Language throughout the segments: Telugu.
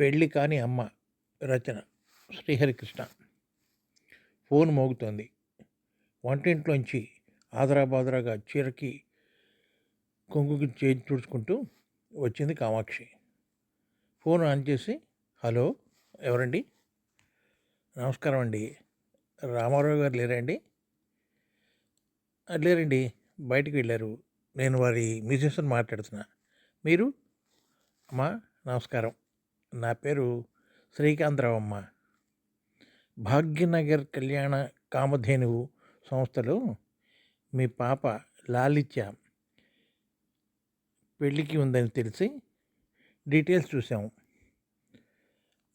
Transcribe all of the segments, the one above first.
పెళ్ళి కాని అమ్మ రచన. శ్రీహరికృష్ణ. ఫోన్ మోగుతోంది. వంటింట్లోంచి ఆదరాబాదరాగా చీరకి కొంగుకి చేతి తుడుచుకుంటూ వచ్చింది కామాక్షి. ఫోన్ ఆన్ చేసి హలో ఎవరండి? నమస్కారం అండి. రామారావు గారు లేరండి? లేరండి. బయటికి వెళ్ళారు. నేను వారి మిసెస్ని మాట్లాడుతున్నా. మీరు? అమ్మా నమస్కారం. నా పేరు శ్రీకాంతరావు అమ్మ భాగ్యనగర్ కళ్యాణ కామధేనువు సంస్థలో మీ పాప లాలిత్య పెళ్ళికి ఉందని తెలిసి డీటెయిల్స్ చూసాము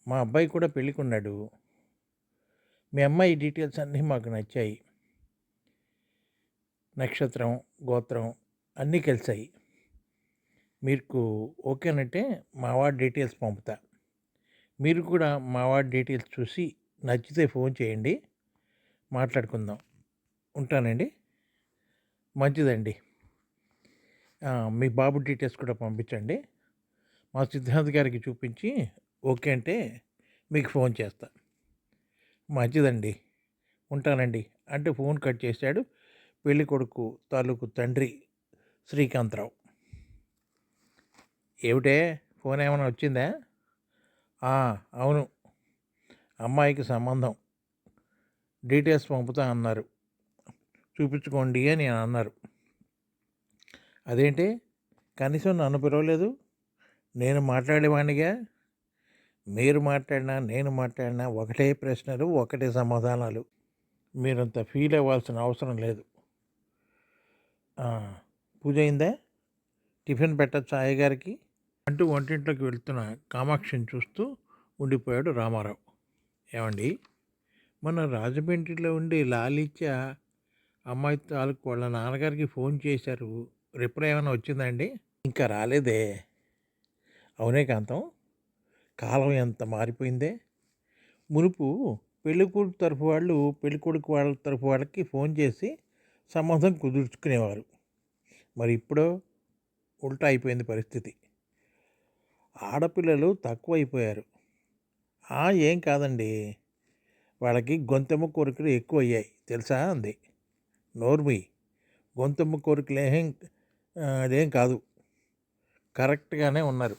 మా అబ్బాయి కూడా పెళ్ళికి ఉన్నాడు మీ అమ్మాయి డీటెయిల్స్ అన్నీ మాకు నచ్చాయి. నక్షత్రం గోత్రం అన్నీ కలిసాయి మీకు ఓకేనంటే మా వాడి డీటెయిల్స్ పంపుతా. మీరు కూడా మా వాడి డీటెయిల్స్ చూసి నచ్చితే ఫోన్ చేయండి. మాట్లాడుకుందాం. ఉంటానండి. మంచిదండి. మీ బాబు డీటెయిల్స్ కూడా పంపించండి. మా సిద్ధాంత్ గారికి చూపించి ఓకే అంటే మీకు ఫోన్ చేస్తా. మంచిదండి. ఉంటానండి. అంటే ఫోన్ కట్ చేశాడు. పెళ్ళి కొడుకు తాలూకు తండ్రి శ్రీకాంతరావు. ఏమిటే? ఫోన్ ఏమైనా వచ్చిందా? అవును. అమ్మాయికి సంబంధం. డీటెయిల్స్ పంపుతా అన్నారు. చూపించుకోండి అని అన్నారు. అదేంటి? కనీసం నన్ను పిలవలేదు? నేను మాట్లాడేవాడిగా మీరు మాట్లాడినా నేను మాట్లాడినా ఒకటే ప్రశ్నలు ఒకటే సమాధానాలు. మీరంత ఫీల్ అవ్వాల్సిన అవసరం లేదు. పూజ అయిందా? టిఫిన్ పెట్టచ్చా అయ్యగారికి? అంటూ వంటింట్లోకి వెళ్తున్న కామాక్షిని చూస్తూ ఉండిపోయాడు రామారావు. ఏమండి? మన రాజమండ్రిలో ఉండి లాలిత్య అమ్మాయి తాలూకు వాళ్ళ నాన్నగారికి ఫోన్ చేశారు. రిప్లై ఏమైనా వచ్చిందండి ఇంకా రాలేదే. అవునే కాంతం. కాలం ఎంత మారిపోయిందే? మునుపు పెళ్ళికూడు తరఫు వాళ్ళు పెళ్ళికొడుకు వాళ్ళ తరఫు వాళ్ళకి ఫోన్ చేసి సంబంధం కుదుర్చుకునేవారు. మరి ఇప్పుడు ఉల్టా అయిపోయింది పరిస్థితి. ఆడపిల్లలు తక్కువైపోయారు. "ఆ, ఏం కాదండి. వాళ్ళకి గొంతెమ్మ కోరికలు ఎక్కువ అయ్యాయి తెలుసా అంది. నోర్మి గొంతెమ్మ కోరికలు ఏం అదేం కాదు. కరెక్ట్గానే ఉన్నారు.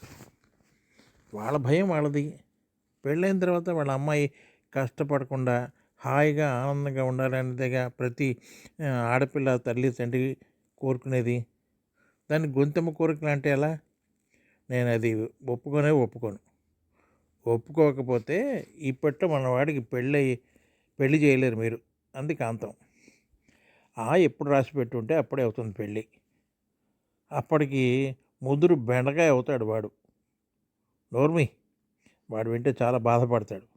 వాళ్ళ భయం వాళ్ళది. పెళ్ళైన తర్వాత వాళ్ళ అమ్మాయి కష్టపడకుండా హాయిగా ఆనందంగా ఉండాలనేదిగా ప్రతి ఆడపిల్ల తల్లి తండ్రి కోరుకునేది. దాన్ని గొంతెమ్మ కోరికలు అంటే ఎలా? నేను అది ఒప్పుకొనే ఒప్పుకోను. ఒప్పుకోకపోతే ఇప్పట్లో మన వాడికి పెళ్ళి పెళ్ళి చేయలేరు మీరు. అంది కాంతం ఆ ఎప్పుడు రాసి పెట్టుంటే అప్పుడే అవుతుంది పెళ్ళి. అప్పటికి ముదురు బెండకాయ అవుతాడు వాడు. నోర్మి వాడు వింటే చాలా బాధపడతాడు.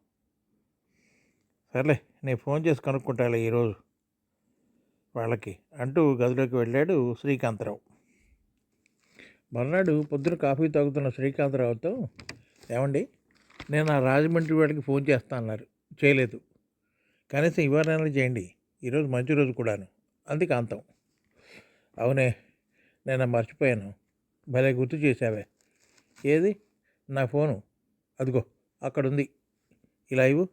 సర్లే నేను ఫోన్ చేసి కనుక్కుంటాలే ఈరోజు వాళ్ళకి అంటూ గదిలోకి వెళ్ళాడు శ్రీకాంతరావు. మర్నాడు పొద్దున కాఫీ తాగుతున్న శ్రీకాంతరావుతో ఏమండి నేను ఆ రాజమండ్రి వాడికి ఫోన్ చేస్తా అన్నారు. చేయలేదు. కనీసం ఇవాళైనా చేయండి. ఈరోజు మంచి రోజు కూడాను. అందుకే అంతం అవునే నేను మర్చిపోయాను. భలే గుర్తు చేశావే. ఏది? నా ఫోను. అదిగో అక్కడ ఉంది ఇలా ఇవ్వు.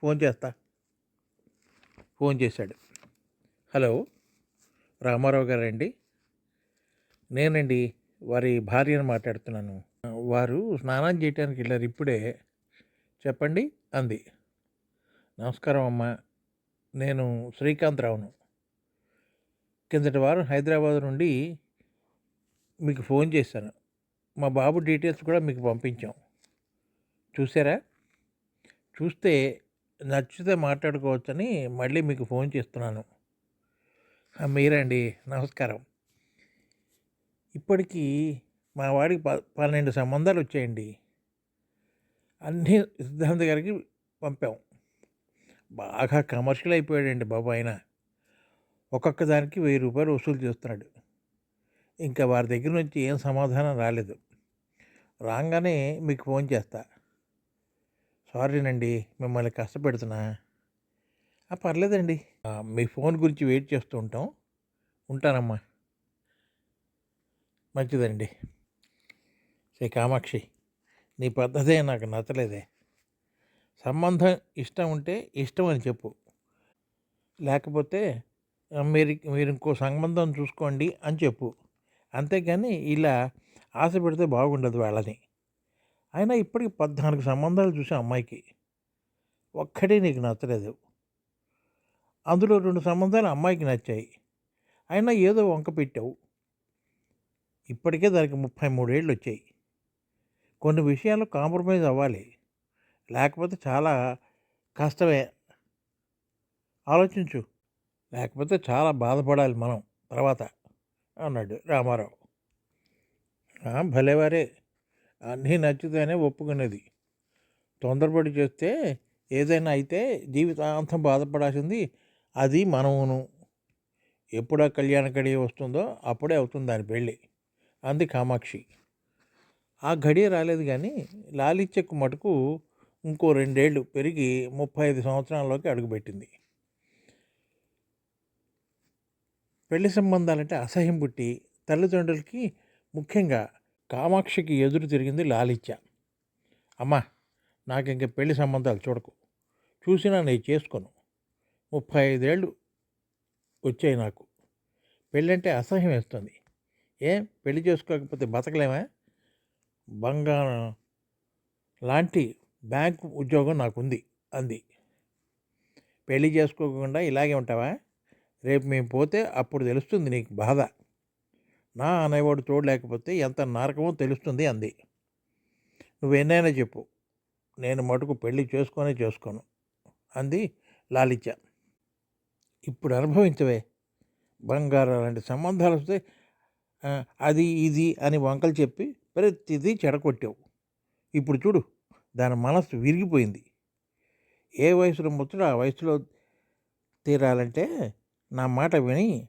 ఫోన్ చేస్తా. ఫోన్ చేశాడు. హలో రామారావు గారండి నేనండి వారి భార్యను మాట్లాడుతున్నాను. వారు స్నానం చేయటానికి వెళ్ళారు ఇప్పుడే. చెప్పండి అంది. నమస్కారం అమ్మా. నేను శ్రీకాంత్ రావును కిందటి వారం హైదరాబాద్ నుండి మీకు ఫోన్ చేశాను. మా బాబు డీటెయిల్స్ కూడా మీకు పంపించాం. చూసారా చూస్తే నచ్చితే మాట్లాడుకోవచ్చని మళ్ళీ మీకు ఫోన్ చేస్తున్నాను. మీరండి. నమస్కారం. ఇప్పటికీ మా వాడికి ప పన్నెండు సంబంధాలు వచ్చాయండి. అన్నీ సిద్ధాంత్ గారికి పంపాం. బాగా కమర్షియల్ అయిపోయాడండి బాబు ఆయన. ఒక్కొక్క దానికి వెయ్యి రూపాయలు వసూలు చేస్తున్నాడు. ఇంకా వారి దగ్గర నుంచి ఏం సమాధానం రాలేదు. రాగానే మీకు ఫోన్ చేస్తా. సారీనండి మిమ్మల్ని కష్టపెడుతున్నా. "ఆ, పర్లేదండి. మీ ఫోన్ గురించి వెయిట్ చేస్తూ ఉంటాం. ఉంటానమ్మా. మంచిదండి. శ్రీ కామాక్షి నీ పద్ధతే నాకు నచ్చలేదే. సంబంధం ఇష్టం ఉంటే ఇష్టం అని చెప్పు. లేకపోతే మీరు మీరు ఇంకో సంబంధం చూసుకోండి అని చెప్పు. అంతేగాని ఇలా ఆశ పెడితే బాగుండదు వాళ్ళని. అయినా ఇప్పటికి పద్నాలుగు సంబంధాలు చూసా అమ్మాయికి. ఒక్కడే నీకు నచ్చలేదు. అందులో రెండు సంబంధాలు అమ్మాయికి నచ్చాయి. అయినా ఏదో వంక పెట్టావు. ఇప్పటికే దానికి ముప్పై మూడేళ్ళు వచ్చాయి కొన్ని విషయాలు కాంప్రమైజ్ అవ్వాలి. లేకపోతే చాలా కష్టమే. ఆలోచించు. లేకపోతే చాలా బాధపడాలి మనం తర్వాత అన్నాడు రామారావు. భలేవారే. అన్నీ నచ్చితేనే ఒప్పుకునేది. తొందరపడి చేస్తే ఏదైనా అయితే జీవితాంతం బాధపడాల్సింది అది మనమును. ఎప్పుడు ఆ కళ్యాణ వస్తుందో అప్పుడే అవుతుంది దాని పెళ్ళి. అంది కామాక్షి. ఆ ఘడియ రాలేదు కానీ లాలిత్యకు మటుకు ఇంకో రెండేళ్ళు పెరిగి ముప్పై ఐదు సంవత్సరాల్లోకి అడుగుపెట్టింది. పెళ్ళి సంబంధాలంటే అసహ్యం పుట్టి తల్లిదండ్రులకి ముఖ్యంగా కామాక్షికి ఎదురు తిరిగింది లాలిత్య. అమ్మా నాకు ఇంక పెళ్ళి సంబంధాలు చూడకు. చూసినా నేను చేసుకోను. ముప్పై ఐదేళ్ళు వచ్చాయి నాకు. పెళ్ళంటే అసహ్యం వేస్తుంది. ఏం? పెళ్ళి చేసుకోకపోతే బతకలేమా? బంగారం లాంటి బ్యాంకు ఉద్యోగం నాకుంది అంది. పెళ్ళి చేసుకోకుండా ఇలాగే ఉంటావా? రేపు మేము పోతే అప్పుడు తెలుస్తుంది నీకు బాధ. నా అనేవాడు తోడు లేకపోతే ఎంత నరకమో తెలుస్తుంది అంది. నువ్వెన్నైనా చెప్పు నేను మటుకు పెళ్ళి చేసుకొనే చేసుకోను అంది లాలిత్య ఇప్పుడు అనుభవించవే. బంగారం లాంటి సంబంధాలు వస్తే అది ఇది అని వంకలు చెప్పి ప్రతిదీ చెడగొట్టావు. ఇప్పుడు చూడు దాని మనస్సు విరిగిపోయింది. ఏ వయసులో ముచ్చట ఆ వయసులో తీరాలంటే నా మాట విని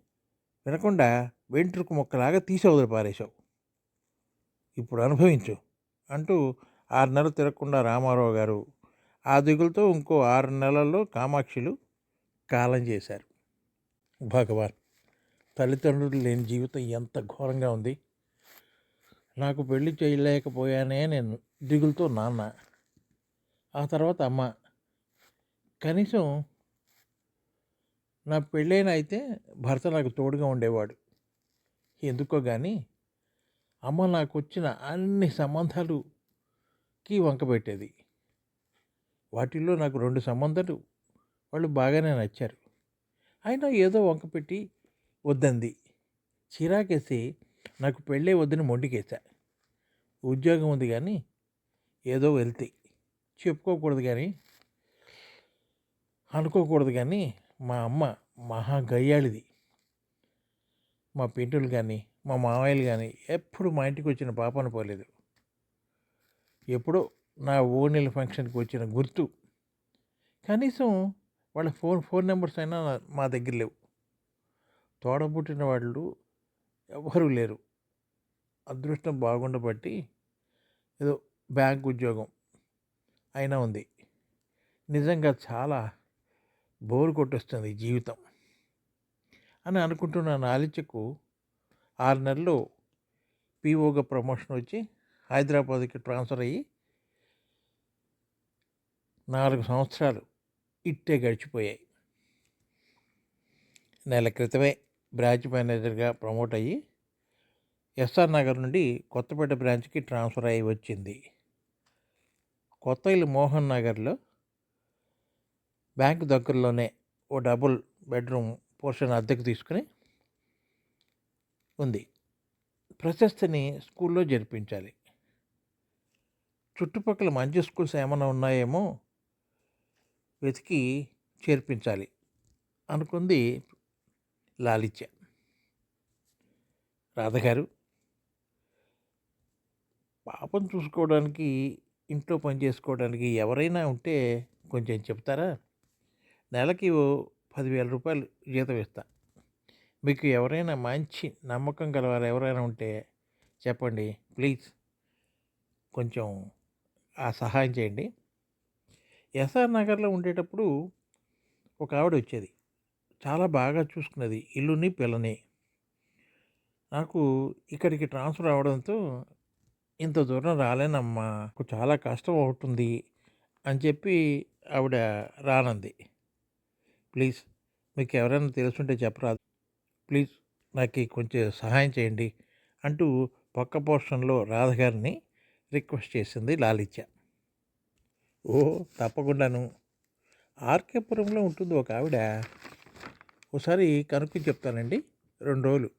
వినకుండా వెంట్రుకు మొక్కలాగా తీసి పారేశావు. ఇప్పుడు అనుభవించు అంటూ ఆరు నెలలు తిరగకుండా రామారావు గారు ఆ దిగులతో ఇంకో ఆరు నెలల్లో కామాక్షులు కాలం చేశారు. భగవాన్. తల్లిదండ్రులు లేని జీవితం ఎంత ఘోరంగా ఉంది. నాకు పెళ్ళి చేయలేకపోయానే నేను దిగులుతో నాన్న ఆ తర్వాత అమ్మ. కనీసం నా పెళ్ళైన అయితే భర్త నాకు తోడుగా ఉండేవాడు. ఎందుకో కానీ అమ్మ నాకు వచ్చిన అన్ని సంబంధాలుకి వంక పెట్టేది. వాటిల్లో నాకు రెండు సంబంధాలు వాళ్ళు బాగానే నచ్చారు. అయినా ఏదో వంకపెట్టి వద్దంది. చిరాకేసి నాకు పెళ్ళే వద్దని మొండికేసా ఉద్యోగం ఉంది కానీ ఏదో వెళ్తే చెప్పుకోకూడదు కానీ అనుకోకూడదు కానీ మా అమ్మ మహా గయ్యాళిది. మా పింటులు కానీ మా మామయ్యలు కానీ ఎప్పుడు మా ఇంటికి వచ్చిన పాపను పోలేదు ఎప్పుడో నా ఓనెల ఫంక్షన్కి వచ్చిన గుర్తు. కనీసం వాళ్ళ ఫోన్ ఫోన్ నెంబర్స్ అయినా మా దగ్గర లేవు. తోడబుట్టిన వాళ్ళు ఎవ్వరూ లేరు. అదృష్టం బాగుండబట్టి ఏదో బ్యాంక్ ఉద్యోగం అయినా ఉంది. నిజంగా చాలా బోరు కొట్టొస్తుంది జీవితం అని అనుకుంటున్న నాలిచకు ఆరు నెలలు పీఓగా ప్రమోషన్ వచ్చి హైదరాబాద్కి ట్రాన్స్ఫర్ అయ్యి నాలుగు సంవత్సరాలు ఇట్టే గడిచిపోయాయి. నెల క్రితమే. బ్రాంచ్ మేనేజర్గా ప్రమోట్ అయ్యి ఎస్ఆర్ నగర్ నుండి కొత్తపేట బ్రాంచ్కి ట్రాన్స్ఫర్ అయ్యి వచ్చింది. కొత్త ఇల్లు మోహన్ నగర్లో బ్యాంక్ దగ్గరలోనే ఓ డబుల్ బెడ్రూమ్ పోర్షన్ అద్దెకు తీసుకుని ఉంది. ప్రశస్తిని స్కూల్లో జరిపించాలి. చుట్టుపక్కల మంచి స్కూల్స్ ఏమైనా ఉన్నాయేమో వెతికి చేర్పించాలి అనుకుంది లాలిత్య. రాధగారు పాపం చూసుకోవడానికి ఇంట్లో పని చేసుకోవడానికి ఎవరైనా ఉంటే కొంచెం చెప్తారా? నెలకి ఓ పదివేల రూపాయలు జీతం ఇస్తా. మీకు ఎవరైనా మంచి నమ్మకం గలవారు ఎవరైనా ఉంటే చెప్పండి. ప్లీజ్ కొంచెం ఆ సహాయం చేయండి. ఎస్ఆర్ నగర్లో ఉండేటప్పుడు ఒక ఆవిడ వచ్చేది. చాలా బాగా చూసుకున్నది ఇల్లుని పిల్లని. నాకు ఇక్కడికి ట్రాన్స్ఫర్ అవడంతో ఇంత దూరం రాలేనమ్మా నాకు చాలా కష్టం అవుతుంది అని చెప్పి ఆవిడ రానంది. ప్లీజ్ మీకు ఎవరైనా తెలుసుంటే చెప్పరాదు. ప్లీజ్ నాకు కొంచెం సహాయం చేయండి అంటూ పక్క పోర్షన్లో రాధగారిని రిక్వెస్ట్ చేసింది లాలిత్య ఓ తప్పకుండాను. ఆర్కేపురంలో ఉంటుంది ఒక ఆవిడ. ఒకసారి కనుక్కొని చెప్తానండి. రెండు రోజులు.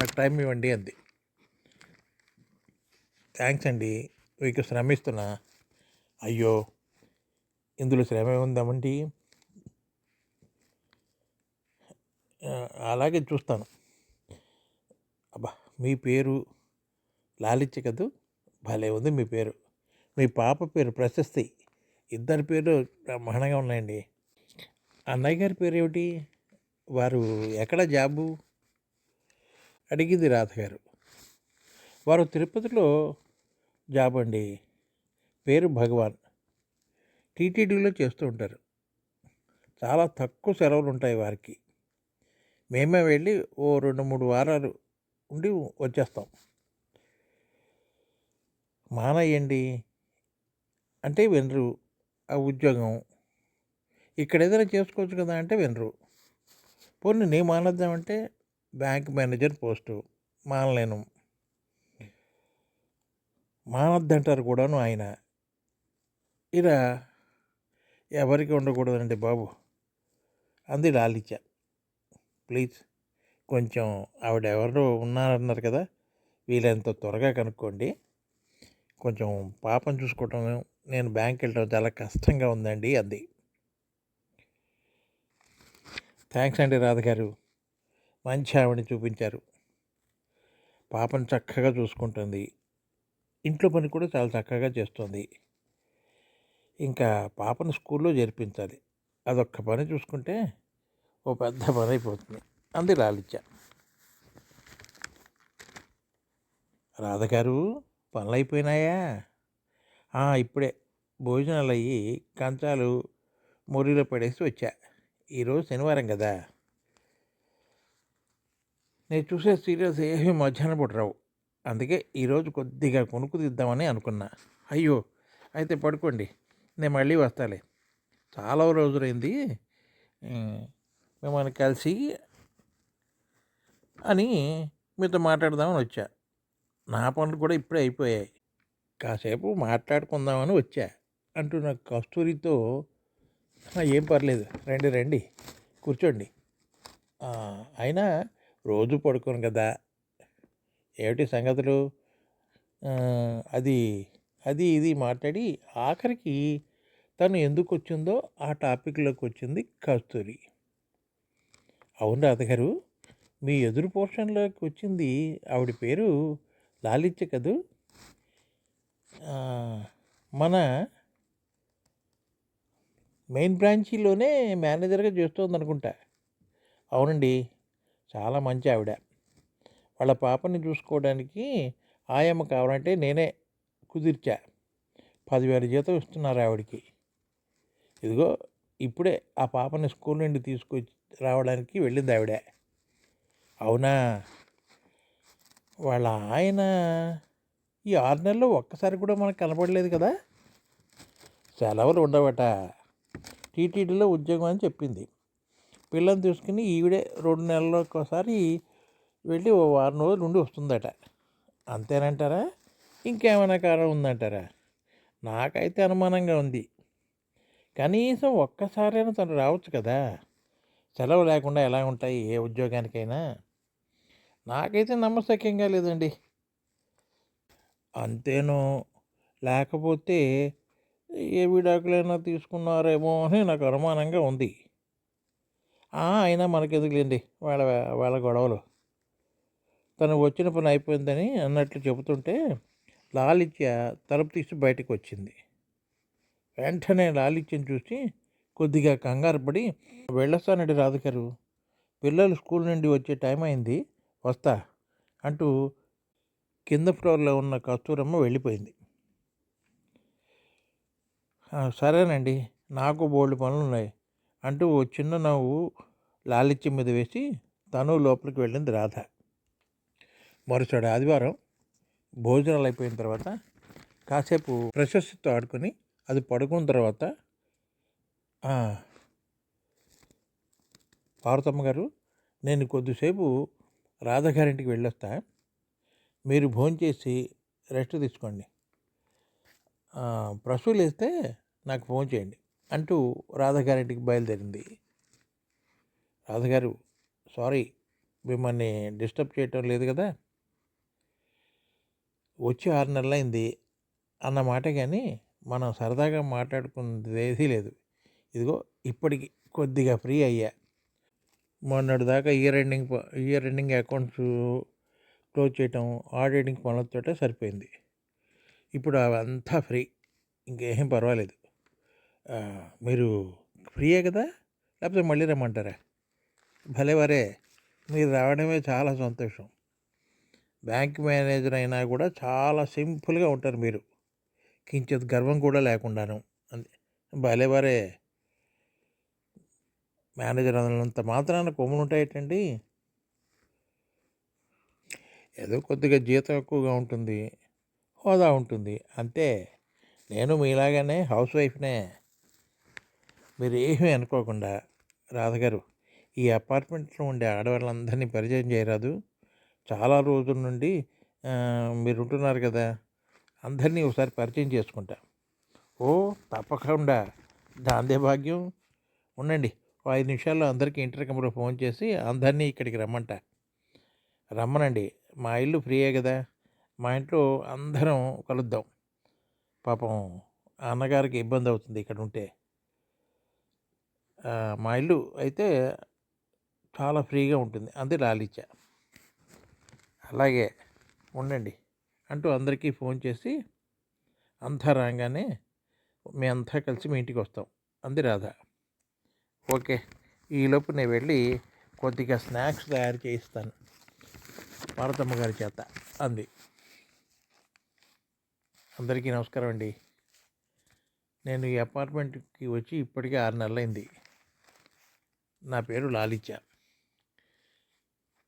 నాకు టైం ఇవ్వండి అంది. థ్యాంక్స్ అండి. మీకు శ్రమిస్తున్నా. అయ్యో! ఇందులో శ్రమ ఉందామండి అలాగే చూస్తాను. అబ్బా! మీ పేరు లాలిత్య కదూ? భలే ఉంది మీ పేరు. మీ పాప పేరు ప్రశస్తి. ఇద్దరి పేరు బ్రహ్మాండంగా ఉన్నాయండి. అన్నయ్య గారి పేరు ఏమిటి వారు ఎక్కడ జాబు? అడిగింది రాధ గారు. వారు తిరుపతిలో జాబ్ అండి. పేరు భగవాన్. టీటీడీలో చేస్తూ ఉంటారు. చాలా తక్కువ సెలవులు ఉంటాయి వారికి. మేమే వెళ్ళి ఓ రెండు మూడు వారాలు ఉండి వచ్చేస్తాం. మానయ్యండి అంటే వెనరు ఆ ఉద్యోగం ఇక్కడ ఏదైనా చేసుకోవచ్చు కదా అంటే వినరు. పోనీ నేను మానేద్దామంటే బ్యాంక్ మేనేజర్ పోస్టు. మానలేను. మానద్దంటారు కూడాను ఆయన. ఇలా ఎవరికి ఉండకూడదండి బాబు? అంది లాలిచ ప్లీజ్ కొంచెం ఆవిడ ఎవరు ఉన్నారన్నారు కదా వీలైనంత త్వరగా కనుక్కోండి. కొంచెం పాపం చూసుకోవటం నేను బ్యాంక్ వెళ్ళడం చాలా కష్టంగా ఉందండి అంది. థ్యాంక్స్ అండి రాధగారు. మంచి ఆవిడని చూపించారు. పాపను చక్కగా చూసుకుంటుంది. ఇంట్లో పని కూడా చాలా చక్కగా చేస్తుంది. ఇంకా పాపను స్కూల్లో చేర్పించాలి. అదొక్క పని చూసుకుంటే ఓ పెద్ద పని అయిపోతుంది. అంది లాలిచ్చ రాధగారు పనులు అయిపోయినాయా ఇప్పుడే భోజనాలు అయ్యి కంచాలు మురిలో పడేసి వచ్చా. ఈరోజు శనివారం కదా? నేను చూసే సీరియల్స్ ఏమీ మధ్యాహ్నం పూట రావు. అందుకే ఈరోజు కొద్దిగా కొనుక్కు తీద్దామని అనుకున్నా. అయ్యో అయితే పడుకోండి. నేను మళ్ళీ వస్తాలే. చాలా రోజులైంది. మిమ్మల్ని కలిసి అని మీతో మాట్లాడదామని వచ్చా. నా పనులు కూడా ఇప్పుడే అయిపోయాయి. కాసేపు మాట్లాడుకుందామని వచ్చా అంటూ నాకు కస్తూరితో ఏం పర్లేదు. రండి రండి. కూర్చోండి. అయినా రోజు పడుకోను కదా. ఏమిటి సంగతులు? అది అది ఇది మాట్లాడి ఆఖరికి తను ఎందుకు వచ్చిందో ఆ టాపిక్లోకి వచ్చింది కస్తూరి. అవును రాధగారు మీ ఎదురు పోర్షన్లోకి వచ్చింది ఆవిడ పేరు లాలిత్య కదూ? మన మెయిన్ బ్రాంచీలోనే మేనేజర్గా చేస్తుంది అనుకుంటా అవునండి చాలా మంచి ఆవిడ. వాళ్ళ పాపని చూసుకోవడానికి ఆయమ్మ కావాలంటే నేనే కుదిర్చా. పదివేల జీతం ఇస్తున్నారు ఆవిడకి. ఇదిగో ఇప్పుడే ఆ పాపని స్కూల్ నుండి తీసుకొచ్చి రావడానికి వెళ్ళింది ఆవిడ. అవునా? వాళ్ళ ఆయన ఈ ఆరు నెలల్లో ఒక్కసారి కూడా మనకు కనపడలేదు కదా? సెలవులు ఉండవట. టీటీడీలో ఉద్యోగం అని చెప్పింది. పిల్లని తీసుకుని ఈవిడే రెండు నెలలకు ఒకసారి వెళ్ళి ఓ వారం రోజులు ఉండి వస్తుందట. అంతేనంటారా? ఇంకేమైనా కారణం ఉందంటారా? నాకైతే అనుమానంగా ఉంది. కనీసం ఒక్కసారైనా తను రావచ్చు కదా. సెలవు లేకుండా ఎలా ఉంటాయి? ఏ ఉద్యోగానికైనా? నాకైతే నమ్మశక్యంగా లేదండి. అంతేనో. లేకపోతే ఏ విడాకులైనా తీసుకున్నారేమో అని నాకు అనుమానంగా ఉంది. అయినా అయినా మనకెందుకులేండి? వాళ్ళ వాళ్ళ గొడవలు. తను వచ్చిన పని అయిపోయిందని అన్నట్లు చెబుతుంటే లాలిత్య తలుపు తీసి బయటకు వచ్చింది వెంటనే లాలిత్యని చూసి కొద్దిగా కంగారు పడి వెళ్ళొస్తానండి రాధగారు పిల్లలు స్కూల్ నుండి వచ్చే టైం అయింది వస్తా అంటూ కింద ఫ్లోర్లో ఉన్న కస్తూరమ్మ వెళ్ళిపోయింది. సరేనండి. నాకు బోల్డ్ పనులు ఉన్నాయి అంటూ ఓ చిన్న నవ్వు లాలిత్యం మీద వేసి తను లోపలికి వెళ్ళింది రాధ. మరుసటి ఆదివారం భోజనాలు అయిపోయిన తర్వాత కాసేపు ప్రశస్తితో ఆడుకొని అది పడుకున్న తర్వాత పార్వతమ్మ గారు నేను కొద్దిసేపు రాధగారింటికి వెళ్ళొస్తా. మీరు భోంచేసి రెస్ట్ తీసుకోండి. ప్రసూలు వేస్తే నాకు ఫోన్ చేయండి అంటూ రాధగారింటికి బయలుదేరింది. రాధగారు సారీ మిమ్మల్ని డిస్టర్బ్ చేయటం లేదు కదా? వచ్చి ఆరు నెలలైంది అన్న మాట కానీ మనం సరదాగా మాట్లాడుకునేది లేదు. ఇదిగో ఇప్పటికి కొద్దిగా ఫ్రీ అయ్యా. మొన్నటి దాకా year ending year ending accounts close చేయటం ఆడిటింగ్ పనులతోటే సరిపోయింది. ఇప్పుడు అవంతా ఫ్రీ. ఇంకేం పర్వాలేదు. మీరు ఫ్రీయే కదా? లేకపోతే మళ్ళీ రమ్మంటారా? భలేవారే మీరు రావడమే చాలా సంతోషం. బ్యాంక్ మేనేజర్ అయినా కూడా చాలా సింపుల్గా ఉంటారు మీరు. కించిత్ గర్వం కూడా లేకుండాను. అంతే. భలేవారే మేనేజర్ అన్నంత మాత్రాన కొమ్ములు ఉంటాయేటండి? ఏదో కొద్దిగా జీతం ఎక్కువగా ఉంటుంది. హోదా ఉంటుంది. అంతే. నేను మీలాగానే హౌస్ వైఫ్నే. మీరు ఏమీ అనుకోకుండా రాధగారు ఈ అపార్ట్మెంట్లో ఉండే ఆడవాళ్ళందరినీ పరిచయం చేయరాదు. చాలా రోజుల నుండి మీరు ఉంటున్నారు కదా అందరినీ ఒకసారి పరిచయం చేసుకుంటా. ఓ తప్పకుండా. దాందే భాగ్యం. ఉండండి ఓ ఐదు నిమిషాల్లో అందరికీ ఇంటర్కమ్లో ఫోన్ చేసి అందరినీ ఇక్కడికి రమ్మంట. రమ్మనండి మా ఇల్లు ఫ్రీయే కదా మా ఇంట్లో అందరం కలుద్దాం. పాపం అన్నగారికి ఇబ్బంది అవుతుంది ఇక్కడ ఉంటే మా ఇల్లు అయితే చాలా ఫ్రీగా ఉంటుంది. అంది లాలిచ. అలాగే ఉండండి అంటూ అందరికీ ఫోన్ చేసి అంతా రాగానే మీ అంతా కలిసి మీ ఇంటికి వస్తాం. అంది రాధ. ఓకే ఈలోపు నేను వెళ్ళి కొద్దిగా స్నాక్స్ తయారు చేయిస్తాను భారతమ్మ గారి చేత అంది. అందరికీ నమస్కారం అండి. నేను ఈ అపార్ట్మెంట్కి వచ్చి ఇప్పటికే ఆరు నెలలైంది. నా పేరు లాలిచ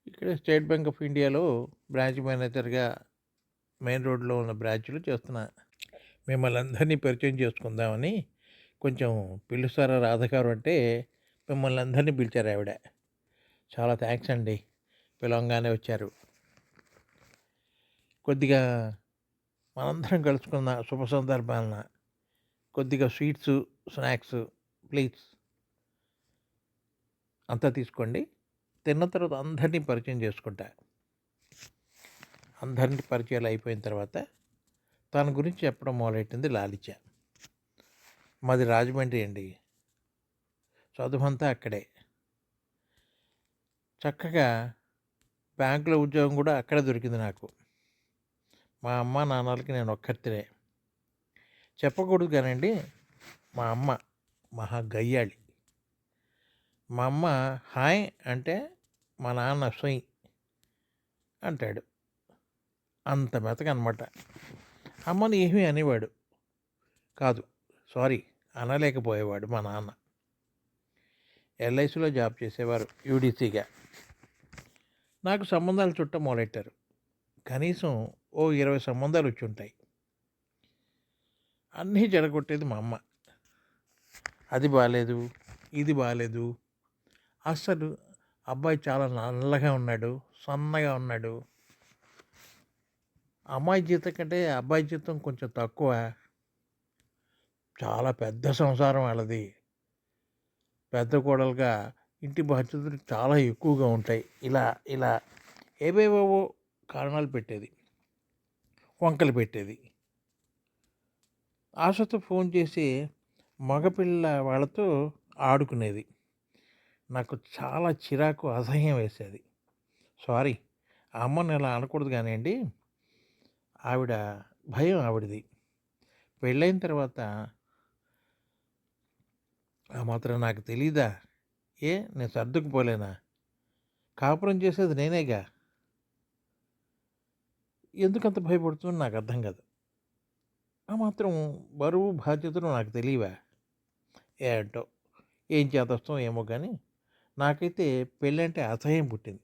ఇక్కడ స్టేట్ బ్యాంక్ ఆఫ్ ఇండియాలో బ్రాంచ్ మేనేజర్గా మెయిన్ రోడ్లో ఉన్న బ్రాంచ్లో చేస్తున్నా. మిమ్మల్ని అందరినీ పరిచయం చేసుకుందామని కొంచెం పిలుస్తారా రాధగారు అంటే మిమ్మల్ని అందరినీ పిలిచారు ఆవిడ. చాలా థ్యాంక్స్ అండి. పిలవంగానే వచ్చారు. కొద్దిగా మనందరం కలుసుకున్న శుభ సందర్భాలన కొద్దిగా స్వీట్స్ స్నాక్స్ ప్లీజ్ అంతా తీసుకోండి. తిన్న తర్వాత అందరినీ పరిచయం చేసుకుంటా. అందరినీ పరిచయాలు అయిపోయిన తర్వాత తన గురించి చెప్పడం మొదలెట్టింది లాలిచ మాది రాజమండ్రి అండి. చదువంతా అక్కడే. చక్కగా బ్యాంకులో ఉద్యోగం కూడా అక్కడే దొరికింది నాకు. మా అమ్మ నాన్నలకి నేను ఒక్కరినే చెప్పకూడదు కానండి మా అమ్మ మహా గయ్యాళి. మా అమ్మ హాయ్ అంటే మా నాన్న సొయ్ అంటాడు. అంత మెతకనమాట. అమ్మని ఏమీ అనేవాడు కాదు. సారీ అనలేకపోయేవాడు మా నాన్న. ఎల్ఐసిలో జాబ్ చేసేవారు యూడిసిగా. నాకు సంబంధాలు చుట్ట మొదలెట్టారు కనీసం ఓ ఇరవై సంబంధాలు వచ్చి ఉంటాయి. అన్నీ జడగొట్టేది మా అమ్మ. అది బాగాలేదు ఇది బాగాలేదు అస్సలు అబ్బాయి చాలా నల్లగా ఉన్నాడు సన్నగా ఉన్నాడు. అమ్మాయి జీతం కంటే అబ్బాయి జీతం కొంచెం తక్కువ. చాలా పెద్ద సంసారం వాళ్ళది. పెద్ద కోడలుగా ఇంటి బాధ్యతలు చాలా ఎక్కువగా ఉంటాయి. ఇలా ఇలా ఏవేవో కారణాలు పెట్టేది. వంకలు పెట్టేది. ఆశతో ఫోన్ చేసి మగపిల్ల వాళ్ళతో ఆడుకునేది. నాకు చాలా చిరాకు అసహ్యం వేసేది. సారీ ఆ అమ్మని ఎలా అనకూడదు కానివ్వండి ఆవిడ భయం ఆవిడది. పెళ్ళైన తర్వాత ఆ మాత్రం నాకు తెలీదా? ఏ నేను సర్దుకుపోలేనా? కాపురం చేసేది నేనేగా? ఎందుకంత భయపడుతుందో నాకు అర్థం కాదు. ఆ మాత్రం బరువు బాధ్యతలు నాకు తెలియవా? ఏంటో ఏం చేతస్తాం ఏమో కానీ నాకైతే పెళ్ళంటే అసహ్యం పుట్టింది.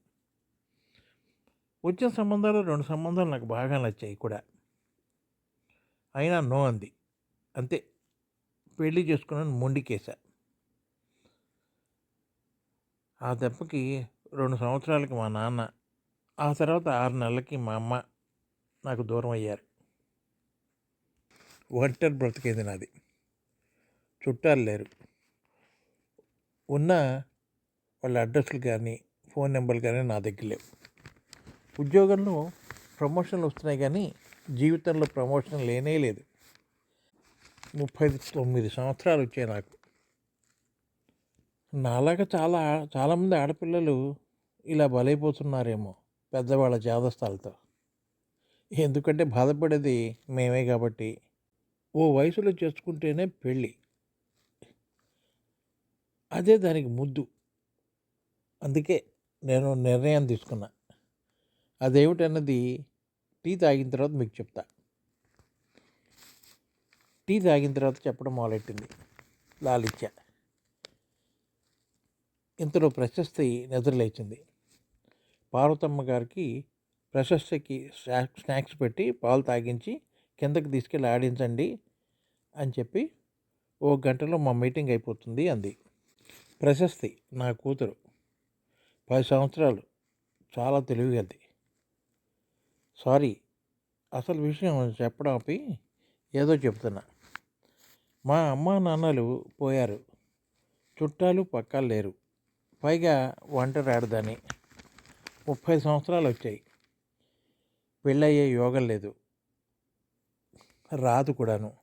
వచ్చిన సంబంధాలు రెండు సంబంధాలు నాకు బాగా నచ్చాయి కూడా. అయినా నో అంది. అంతే. పెళ్ళి చేసుకున్నాను మొండికేశా. ఆ దెబ్బకి రెండు సంవత్సరాలకి మా నాన్న ఆ తర్వాత ఆరు నెలలకి మా అమ్మ నాకు దూరం అయ్యారు. ఒంటరి బ్రతికేది నాది. చుట్టాలు లేరు. ఉన్న వాళ్ళ అడ్రస్లు కానీ ఫోన్ నెంబర్లు కానీ నా దగ్గర లేవు. ఉద్యోగంలో ప్రమోషన్లు వస్తున్నాయి కానీ జీవితంలో ప్రమోషన్ లేనే లేదు. ముప్పై తొమ్మిది సంవత్సరాలు వచ్చాయి నాకు. నాలాగా చాలా చాలామంది ఆడపిల్లలు ఇలా బలైపోతున్నారేమో పెద్దవాళ్ళ జాదస్తాలతో ఎందుకంటే బాధపడేది మేమే కాబట్టి. ఓ వయసులో చేసుకుంటేనే పెళ్ళి. అదే దానికి ముద్దు. అందుకే నేను నిర్ణయం తీసుకున్నా. అదేమిటన్నది టీ తాగిన తర్వాత మీకు చెప్తా. టీ తాగిన తర్వాత చెప్పడం మొదలెట్టింది? లాలిత్య. ఇంతలో ప్రశస్తి నిద్రలేచింది పార్వతమ్మ గారికి ప్రశస్తికి స్నాక్స్ పెట్టి పాలు తాగించి కిందకి తీసుకెళ్ళి ఆడించండి అని చెప్పి ఓ గంటలో మా మీటింగ్ అయిపోతుంది అంది. ప్రశస్తి నా కూతురు. పది సంవత్సరాలు. చాలా తెలివిగలది. సారీ. అసలు విషయం చెప్పడం ఆపి ఏదో చెప్తున్నా. మా అమ్మ నాన్నలు పోయారు. చుట్టాలు పక్కాలు లేరు. పైగా వంట రాడదని. ముప్పై సంవత్సరాలు వచ్చాయి. పెళ్ళయ్యే యోగం లేదు. రాదు కూడాను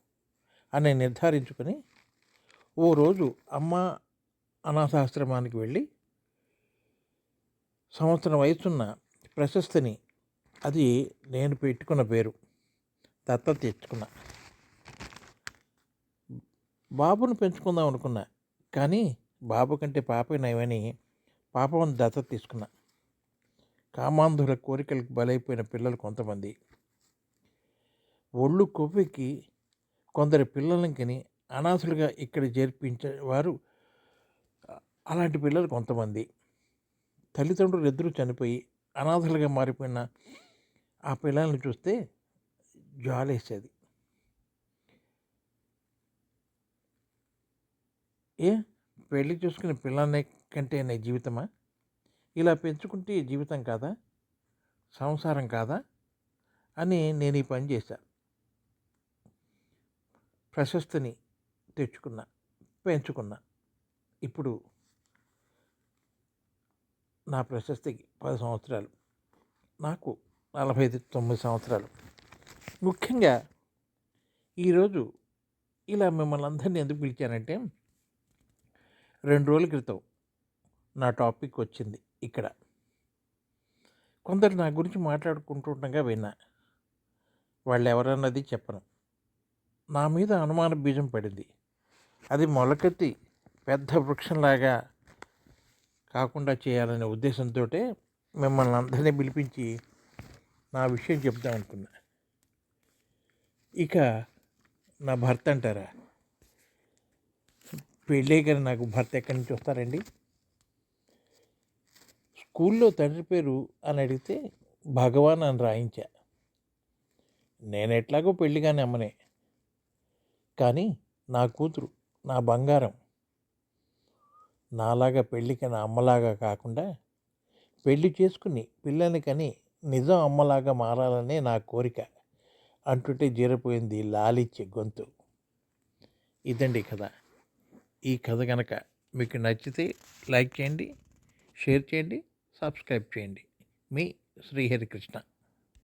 అని నిర్ధారించుకొని ఓ రోజు అమ్మ అనాథాశ్రమానికి వెళ్ళి సంవత్సరం వయసున్న ప్రశస్తిని అది నేను పెట్టుకున్న పేరు. దత్త తెచ్చుకున్నా. బాబును పెంచుకుందాం అనుకున్నా. కానీ బాబు కంటే పాప నయమని పాపం దత్త తీసుకున్నా. కామాంధుల కోరికలకు బలైపోయిన పిల్లలు కొంతమంది. ఒళ్ళు కొవ్వెక్కి కొందరి పిల్లలని కని అనాథులుగా ఇక్కడ చేర్పించేవారు అలాంటి పిల్లలు కొంతమంది. తల్లిదండ్రులు ఇద్దరు చనిపోయి అనాథలుగా మారిపోయిన ఆ పిల్లల్ని చూస్తే జాలేసేది. ఏ? పెళ్ళి చూసుకునే పిల్లల్ని కంటే నీ జీవితమా? ఇలా పెంచుకుంటే జీవితం కాదా? సంసారం కాదా? అని నేను ఈ పని చేశా. ప్రశస్తిని తెచ్చుకున్నా పెంచుకున్నా. ఇప్పుడు నా ప్రశస్తికి పది సంవత్సరాలు. నాకు నలభై తొమ్మిది సంవత్సరాలు. ముఖ్యంగా ఈరోజు ఇలా మిమ్మల్ని అందరినీ ఎందుకు పిలిచానంటే రెండు రోజుల క్రితం నా టాపిక్ వచ్చింది ఇక్కడ. కొందరు నా గురించి మాట్లాడుకుంటుండగా విన్నా వాళ్ళు ఎవరన్నది చెప్పను. నా మీద అనుమాన బీజం పడింది. అది మొలకెత్తి పెద్ద వృక్షంలాగా కాకుండా చేయాలనే ఉద్దేశంతో మిమ్మల్ని అందరినీ పిలిపించి నా విషయం చెప్దాం అనుకున్నా. ఇక నా భర్త అంటారా పెళ్ళే కానీ నాకు భర్త ఎక్కడి నుంచి వస్తారండి? స్కూల్లో తండ్రి పేరు అని అడిగితే భగవాన్ అని రాయించా. నేను ఎట్లాగో పెళ్ళిగానే అమ్మనే. కానీ నా కూతురు నా బంగారం నాలాగా పెళ్ళికని అమ్మలాగా కాకుండా పెళ్ళి చేసుకుని పిల్లని కని నిజం అమ్మలాగా మారాలనే నా కోరిక. అంటుంటే జీరపోయింది లాలిచ్చే గొంతు. ఇదండి కథ. ఈ కథ కనుక మీకు నచ్చితే లైక్ చేయండి షేర్ చేయండి సబ్స్క్రైబ్ చేయండి. మీ శ్రీహరికృష్ణ.